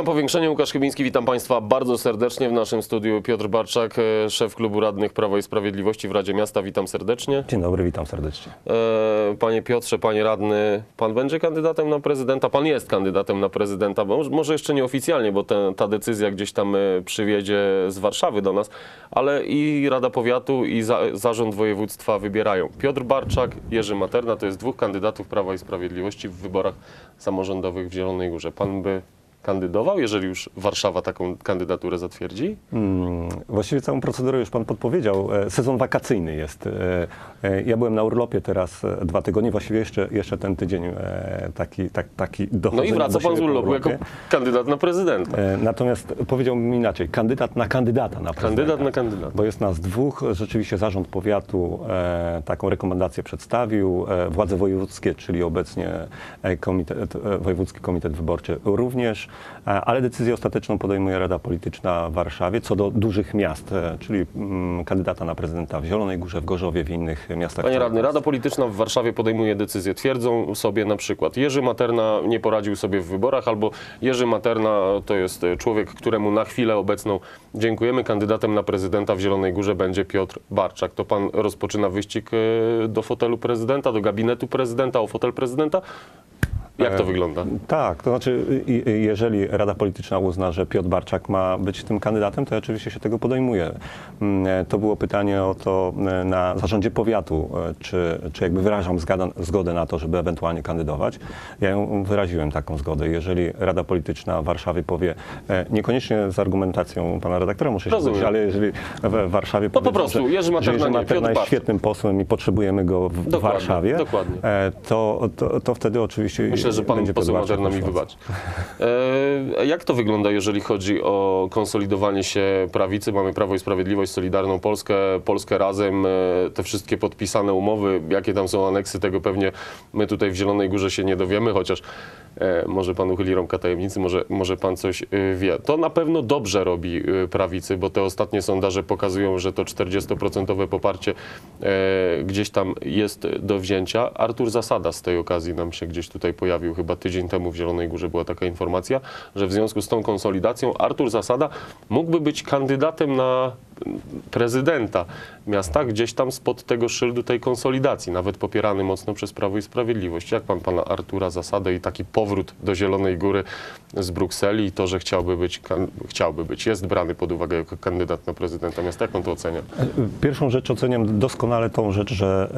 Program Powiększenie, Łukasz Chybiński, witam Państwa bardzo serdecznie w naszym studiu. Piotr Barczak, szef klubu radnych Prawa i Sprawiedliwości w Radzie Miasta, witam serdecznie. Dzień dobry, witam serdecznie. E, Panie Piotrze, panie radny, pan będzie kandydatem na prezydenta, pan jest kandydatem na prezydenta, bo może- jeszcze nieoficjalnie, bo te, ta decyzja gdzieś tam e, przywiedzie z Warszawy do nas, ale i Rada Powiatu i za, Zarząd Województwa wybierają. Piotr Barczak, Jerzy Materna, to jest dwóch kandydatów Prawa i Sprawiedliwości w wyborach samorządowych w Zielonej Górze. Pan by kandydował, jeżeli już Warszawa taką kandydaturę zatwierdzi? Mm, Właściwie całą procedurę już pan podpowiedział. E, Sezon wakacyjny jest. E, e, Ja byłem na urlopie teraz dwa tygodnie, właściwie jeszcze, jeszcze ten tydzień taki, tak, taki No i wraca pan z urlopu jako kandydat na prezydenta. Natomiast powiedział mi inaczej, kandydat na kandydata na prezydenta. Kandydat na kandydata. Bo jest nas dwóch. Rzeczywiście zarząd powiatu taką rekomendację przedstawił. Władze wojewódzkie, czyli obecnie komitet, Wojewódzki Komitet Wyborczy również. E, ale decyzję ostateczną podejmuje Rada Polityczna w Warszawie co do dużych miast, e, czyli mm, kandydata na prezydenta w Zielonej Górze, w Gorzowie, w innych miastach. Panie radny, Rada Polityczna w Warszawie podejmuje decyzję. Twierdzą sobie na przykład Jerzy Materna nie poradził sobie w wyborach, albo Jerzy Materna to jest człowiek, któremu na chwilę obecną dziękujemy. Kandydatem na prezydenta w Zielonej Górze będzie Piotr Barczak. To pan rozpoczyna wyścig e, do fotelu prezydenta, do gabinetu prezydenta, o fotel prezydenta? Jak to E, wygląda? Tak, to znaczy, jeżeli Rada Polityczna uzna, że Piotr Barczak ma być tym kandydatem, to ja oczywiście się tego podejmuję. Mm, To było pytanie o to e, na zarządzie powiatu, e, czy, czy jakby wyrażam zgodę, na to, żeby ewentualnie kandydować. Ja ją wyraziłem taką zgodę. Jeżeli Rada Polityczna w Warszawie powie, niekoniecznie z argumentacją pana redaktora muszę się zgodzić, ale jeżeli w Warszawie po powiedzą, prostu że, Jerzy że Materna Jerzy Materna jest świetnym posłem i potrzebujemy go w Dokładnie, Warszawie, dokładnie. to, to, to wtedy oczywiście Myślę, że pan poseł Materna mi wybaczy. E, jak to wygląda, jeżeli chodzi o konsolidowanie się prawicy? Mamy Prawo i Sprawiedliwość, Solidarną Polskę, Polskę Razem, e, te wszystkie podpisane umowy, jakie tam są aneksy, tego pewnie my tutaj w Zielonej Górze się nie dowiemy, chociaż może pan uchyli rąbka tajemnicy, może, może pan coś e, wie. To na pewno dobrze robi e, prawicy, bo te ostatnie sondaże pokazują, że to 40% poparcie e, gdzieś tam jest do wzięcia. Artur Zasada z tej okazji nam się gdzieś tutaj pojawił, chyba tydzień temu w Zielonej Górze była taka informacja, że w związku z tą konsolidacją Artur Zasada mógłby być kandydatem na prezydenta miasta, gdzieś tam spod tego szyldu tej konsolidacji, nawet popierany mocno przez Prawo i Sprawiedliwość. Jak pan pana Artura Zasadę i taki powrót do Zielonej Góry z Brukseli i to, że chciałby być, chciałby być, jest brany pod uwagę jako kandydat na prezydenta miasta, jak on to ocenia? Pierwszą rzecz oceniam doskonale tą rzecz, że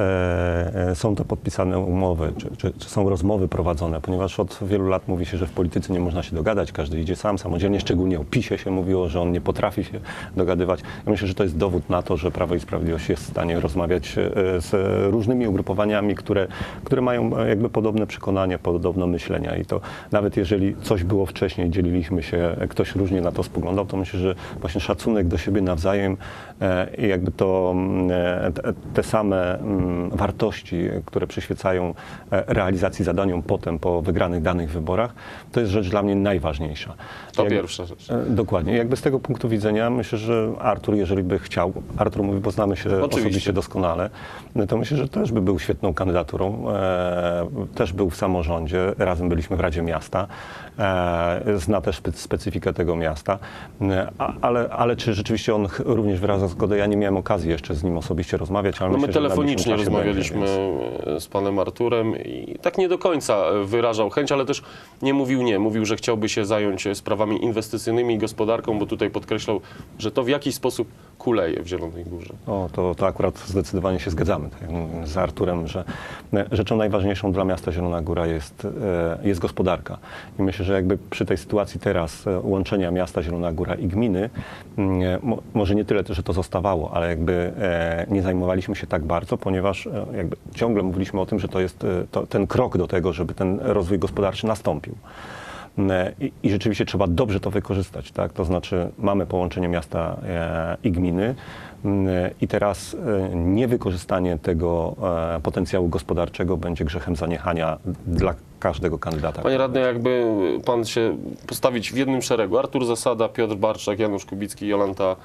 e, e, są to podpisane umowy, czy, czy, czy są rozmowy prowadzone, ponieważ od wielu lat mówi się, że w polityce nie można się dogadać, każdy idzie sam, samodzielnie, szczególnie o PiSie się mówiło, że on nie potrafi się dogadywać. Ja myślę, że to jest dowód na to, że Prawo i Sprawiedliwość jest w stanie rozmawiać e, z różnymi ugrupowaniami, które, które mają e, jakby podobne przekonania, podobne myślenia i to nawet jeżeli coś było wcześniej, dzieliliśmy się, e, ktoś różnie na to spoglądał, to myślę, że właśnie szacunek do siebie nawzajem i jakby to mm, te, same mm, wartości, które przyświecają realizacji zadaniom potem po wygranych danych wyborach, to jest rzecz dla mnie najważniejsza. To Jakby- pierwsza rzecz. Dokładnie. Jakby z tego punktu widzenia myślę, że Artur, jeżeli by chciał, Artur mówi, bo znamy się Oczywiście. osobiście doskonale, no to myślę, że też by był świetną kandydaturą. E, też był w samorządzie, razem byliśmy w Radzie Miasta, e, zna też spe- specyfikę tego miasta, e, a, ale, ale czy rzeczywiście on również wyraża zgodę? Ja nie miałem okazji jeszcze z nim osobiście rozmawiać, ale No my myślę, w telefonicznie rozmawialiśmy będzie, więc- z panem Arturem i tak nie do końca wyrażał chęć, ale też nie mówił nie. Mówił, że chciałby się zająć sprawami inwestycyjnymi i gospodarką, bo tutaj podkreślał, że to w jakiś sposób kuleje w Zielonej Górze. O, to, to akurat zdecydowanie się zgadzamy tak z Arturem, że e, rzeczą najważniejszą dla miasta Zielona Góra jest, e, jest gospodarka. I myślę, że jakby przy tej sytuacji teraz e, łączenia miasta Zielona Góra i gminy, mm, mo, może nie tyle, że to zostawało, ale jakby nie zajmowaliśmy się tak bardzo, ponieważ jakby ciągle mówiliśmy o tym, że to jest to, ten krok do tego, żeby ten rozwój gospodarczy nastąpił. I, I rzeczywiście trzeba dobrze to wykorzystać, tak? To znaczy mamy połączenie miasta e, i gminy m, i teraz e, niewykorzystanie tego e, potencjału gospodarczego będzie grzechem zaniechania dla każdego kandydata. Panie radny, jakby pan się postawić w jednym szeregu. Artur Zasada, Piotr Barczak, Janusz Kubicki, Jolanta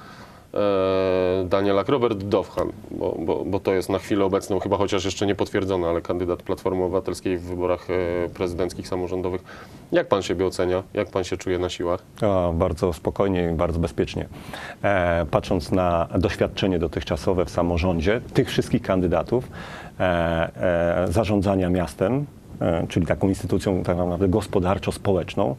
Danielak, Robert Dowhan, bo, bo, bo to jest na chwilę obecną, chyba chociaż jeszcze nie potwierdzony, ale kandydat Platformy Obywatelskiej w wyborach e, prezydenckich, samorządowych. Jak pan siebie ocenia? Jak pan się czuje na siłach? A, bardzo spokojnie i bardzo bezpiecznie. E, patrząc na doświadczenie dotychczasowe w samorządzie tych wszystkich kandydatów, e, e, zarządzania miastem, e, czyli taką instytucją tak naprawdę gospodarczo-społeczną,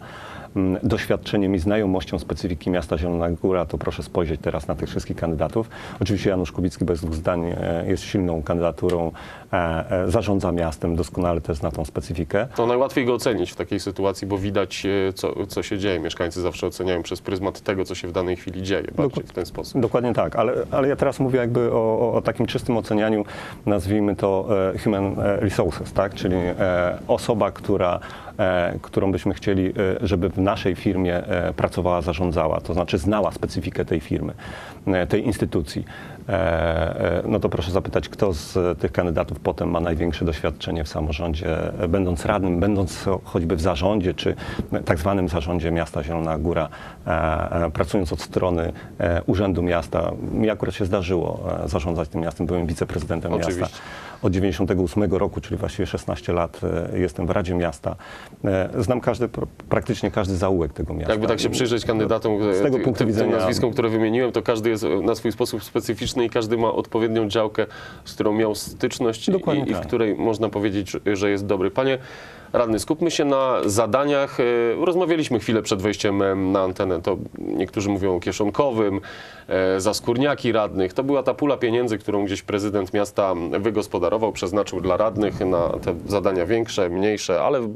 doświadczeniem i znajomością specyfiki miasta Zielona Góra, to proszę spojrzeć teraz na tych wszystkich kandydatów. Oczywiście Janusz Kubicki bez dwóch zdań e, jest silną kandydaturą, e, e, zarządza miastem, doskonale też zna tą specyfikę. To najłatwiej go ocenić w takiej sytuacji, bo widać, co, co się dzieje. Mieszkańcy zawsze oceniają przez pryzmat tego, co się w danej chwili dzieje, bardziej w ten sposób. Dokładnie tak, ale, ale ja teraz mówię jakby o, o, o takim czystym ocenianiu, nazwijmy to human resources, tak? czyli osoba, która, którą byśmy chcieli, e, żeby w naszej firmie e, pracowała, zarządzała, to znaczy znała specyfikę tej firmy, e, tej instytucji. E, e, no to proszę zapytać, kto z tych kandydatów potem ma największe doświadczenie w samorządzie, e, będąc radnym, będąc choćby w zarządzie, czy tak zwanym zarządzie miasta Zielona Góra, pracując od strony Urzędu Miasta. Mi akurat się zdarzyło zarządzać tym miastem, byłem wiceprezydentem Oczywiście. miasta od 98 roku, czyli właściwie 16 lat jestem w Radzie Miasta. Znam każdy, pr- praktycznie każdy zaułek tego miasta. Jakby tak się przyjrzeć kandydatom, Z tego punktu tym, widzenia- tym nazwiskom, które wymieniłem, to każdy jest na swój sposób specyficzny i każdy ma odpowiednią działkę, z którą miał styczność i, i w tak. której można powiedzieć, że jest dobry. Panie radny, skupmy się na zadaniach. E, Rozmawialiśmy chwilę przed wejściem na antenę. To niektórzy mówią o kieszonkowym, e, za skórniaki radnych. To była ta pula pieniędzy, którą gdzieś prezydent miasta wygospodarował, przeznaczył dla radnych na te zadania większe, mniejsze, ale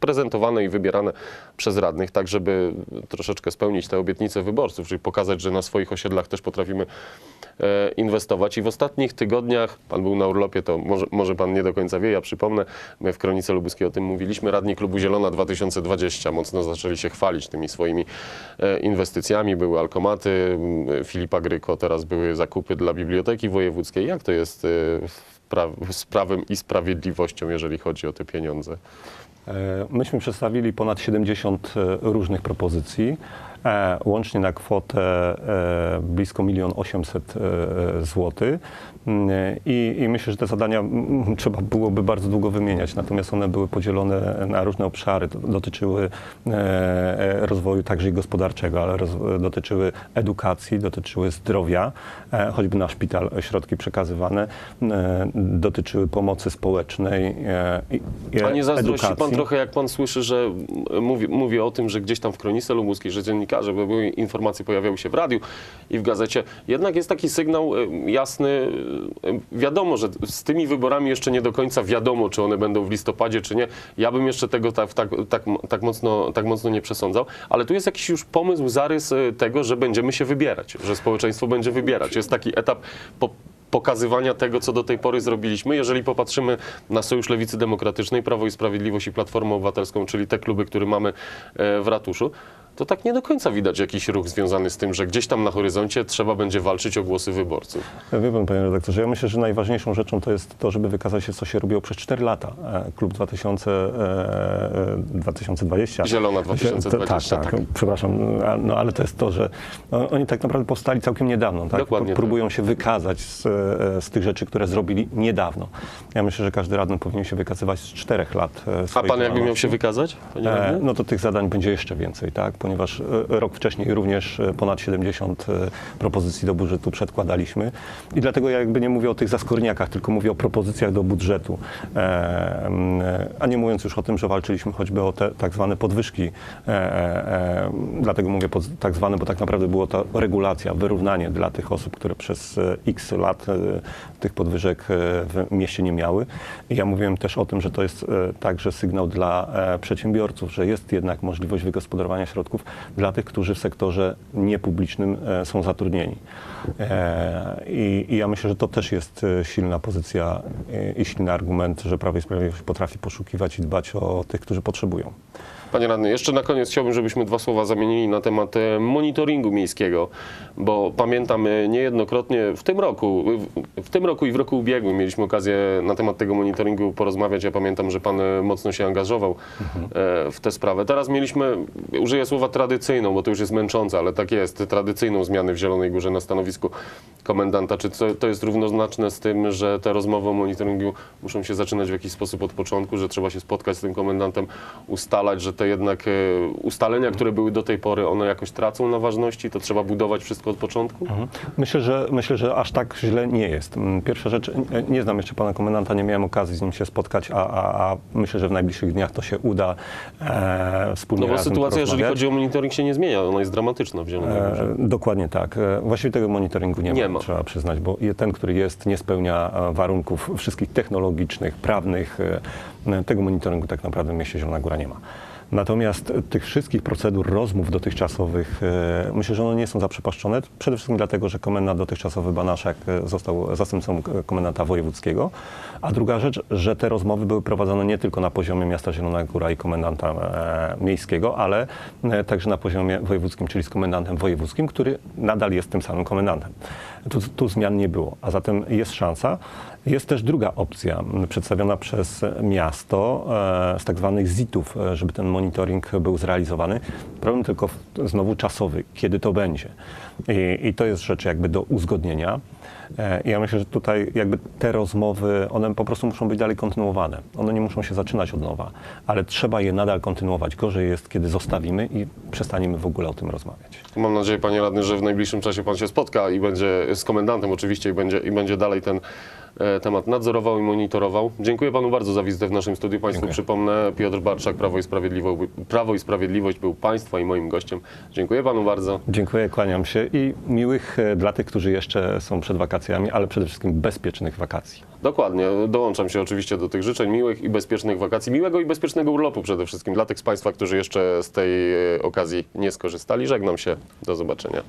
prezentowane i wybierane przez radnych, tak żeby troszeczkę spełnić te obietnice wyborców, czyli pokazać, że na swoich osiedlach też potrafimy e, inwestować. I w ostatnich tygodniach, pan był na urlopie, to może, może pan nie do końca wie, ja przypomnę, my w Kronice Lubuskiej o tym mówiliśmy, radni Klubu Zielona 2020 mocno zaczęli się chwalić tymi swoimi e, inwestycjami, były alkomaty Filipa Gryko, teraz były zakupy dla Biblioteki Wojewódzkiej. Jak to jest e, z prawem i sprawiedliwością, jeżeli chodzi o te pieniądze? E, Myśmy przedstawili ponad 70 e, różnych propozycji, łącznie na kwotę e, blisko 1 800 zł. I, I myślę, że te zadania mm, trzeba byłoby bardzo długo wymieniać, natomiast one były podzielone na różne obszary. Dotyczyły e, e, rozwoju także i gospodarczego, ale roz, dotyczyły edukacji, dotyczyły zdrowia, e, choćby na szpital środki przekazywane, e, dotyczyły pomocy społecznej e, i, A nie zazdrości pan edukacji. trochę, jak pan słyszy, że mówi, mówi o tym, że gdzieś tam w Kronice Lubuskiej, że dziennikarze, były informacje pojawiały się w radiu i w gazecie, jednak jest taki sygnał e, jasny, e, wiadomo, że z tymi wyborami jeszcze nie do końca wiadomo, czy one będą w listopadzie, czy nie. Ja bym jeszcze tego tak, tak, tak, tak, mocno, tak mocno nie przesądzał, ale tu jest jakiś już pomysł, zarys e, tego, że będziemy się wybierać, że społeczeństwo będzie wybierać. Jest taki etap po, pokazywania tego, co do tej pory zrobiliśmy. Jeżeli popatrzymy na Sojusz Lewicy Demokratycznej, Prawo i Sprawiedliwość i Platformę Obywatelską, czyli te kluby, które mamy w ratuszu, to tak nie do końca widać jakiś ruch związany z tym, że gdzieś tam na horyzoncie trzeba będzie walczyć o głosy wyborców. Wie pan, panie redaktorze, ja myślę, że najważniejszą rzeczą to jest to, żeby wykazać się, co się robiło przez 4 lata. E, Klub 2000, e, e, 2020. Zielona 2020, Tak, tak, tak. przepraszam, no ale to jest to, że oni tak naprawdę powstali całkiem niedawno. Tak? Dokładnie tak. Próbują się wykazać z, e, z tych rzeczy, które zrobili niedawno. Ja myślę, że każdy radny powinien się wykazywać z 4 lat e, A pan jakby miał się wykazać? E? No to tych zadań będzie jeszcze więcej, tak? Ponieważ e, rok wcześniej również e, ponad 70 e, propozycji do budżetu przedkładaliśmy. I dlatego ja jakby nie mówię o tych zaskórniakach, tylko mówię o propozycjach do budżetu, a nie mówiąc już o tym, że walczyliśmy choćby o te tak zwane podwyżki, e, e, e, dlatego mówię pod, tak zwane, bo tak naprawdę było to regulacja, wyrównanie dla tych osób, które przez e, x lat e, tych podwyżek w mieście nie miały. I ja mówiłem też o tym, że to jest także sygnał dla przedsiębiorców, że jest jednak możliwość wygospodarowania środków dla tych, którzy w sektorze niepublicznym są zatrudnieni. I, I ja myślę, że to też jest silna pozycja i silny argument, że Prawo i Sprawiedliwość potrafi poszukiwać i dbać o tych, którzy potrzebują. Panie radny, jeszcze na koniec chciałbym, żebyśmy dwa słowa zamienili na temat e, monitoringu miejskiego, bo pamiętam e, niejednokrotnie w tym roku, w, tym roku i w roku ubiegłym mieliśmy okazję na temat tego monitoringu porozmawiać. Ja pamiętam, że pan e, mocno się angażował w tę sprawę. Teraz mieliśmy, użyję słowa tradycyjną, bo to już jest męczące, ale tak jest, tradycyjną zmianę w Zielonej Górze na stanowisku komendanta. Czy to jest równoznaczne z tym, że te rozmowy o monitoringu muszą się zaczynać w jakiś sposób od początku, że trzeba się spotkać z tym komendantem, ustalać, że te jednak e, ustalenia, które były do tej pory, one jakoś tracą na ważności, to trzeba budować wszystko od początku? Myślę, że myślę, że aż tak źle nie jest. Mm, Pierwsza rzecz, nie- nie znam jeszcze pana komendanta, nie miałem okazji z nim się spotkać, a, a, a myślę, że w najbliższych dniach to się uda e, wspólnie No bo sytuacja, jeżeli chodzi o monitoring, się nie zmienia, ona jest dramatyczna w Zielonej Górze. E, Dokładnie tak. E, Właściwie tego monitoringu nie, Nie ma, ma. trzeba przyznać, bo ten, który jest, nie spełnia e, warunków wszystkich technologicznych, prawnych. e, Tego monitoringu tak naprawdę w mieście Zielona Góra nie ma. Natomiast tych wszystkich procedur, rozmów dotychczasowych, e, myślę, że one nie są zaprzepaszczone. Przede wszystkim dlatego, że komendant dotychczasowy Banaszak e, został zastępcą komendanta wojewódzkiego. A druga rzecz, że te rozmowy były prowadzone nie tylko na poziomie miasta Zielona Góra i komendanta e, miejskiego, ale także na poziomie wojewódzkim, czyli z komendantem wojewódzkim, który nadal jest tym samym komendantem. Tu, tu zmian nie było, a zatem jest szansa. Jest też druga opcja przedstawiona przez miasto e, z tak zwanych ZIT-ów, e, żeby ten monitoring był zrealizowany. Problem tylko znowu czasowy, kiedy to będzie. I, I to jest rzecz jakby do uzgodnienia. E, Ja myślę, że tutaj jakby te rozmowy, one po prostu muszą być dalej kontynuowane. One nie muszą się zaczynać od nowa, ale trzeba je nadal kontynuować. Gorzej jest, kiedy zostawimy i przestaniemy w ogóle o tym rozmawiać. Mam nadzieję, panie radny, że w najbliższym czasie pan się spotka i będzie z komendantem oczywiście i będzie, i będzie dalej ten temat nadzorował i monitorował. Dziękuję panu bardzo za wizytę w naszym studiu. Państwu Dziękuję. przypomnę, Piotr Barczak, Prawo i, Sprawiedliwość, Prawo i Sprawiedliwość był państwa i moim gościem. Dziękuję panu bardzo. Dziękuję, kłaniam się i miłych e, dla tych, którzy jeszcze są przed wakacjami, ale przede wszystkim bezpiecznych wakacji. Dokładnie, dołączam się oczywiście do tych życzeń miłych i bezpiecznych wakacji, miłego i bezpiecznego urlopu przede wszystkim dla tych z państwa, którzy jeszcze z tej e, okazji nie skorzystali. Żegnam się, do zobaczenia.